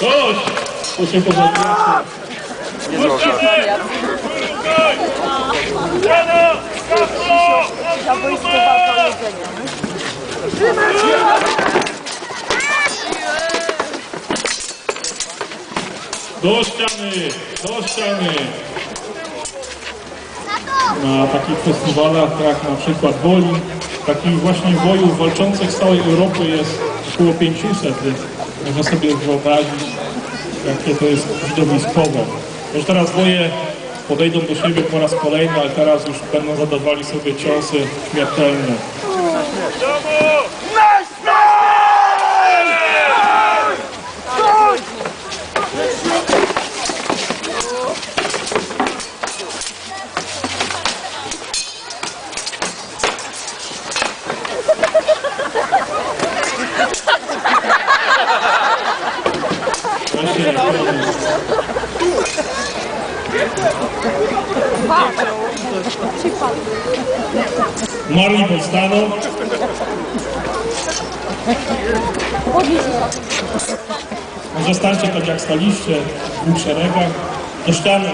Dość! To się pożegnacie. Nie zdążę. Zabójstwo walka o jedzenie. Do ściany! Do ściany! Na takich festiwalach jak na przykład Woli, takich właśnie wojów walczących z całej Europy jest około 500, więc można sobie wyobrazić, jakie to jest widowiskowe. Już teraz woje podejdą do siebie po raz kolejny, ale teraz już będą zadawali sobie ciosy śmiertelne. Właśnie, Marli powstaną. Może stańcie tak jak staliście, w dwóch szeregach, do ściany.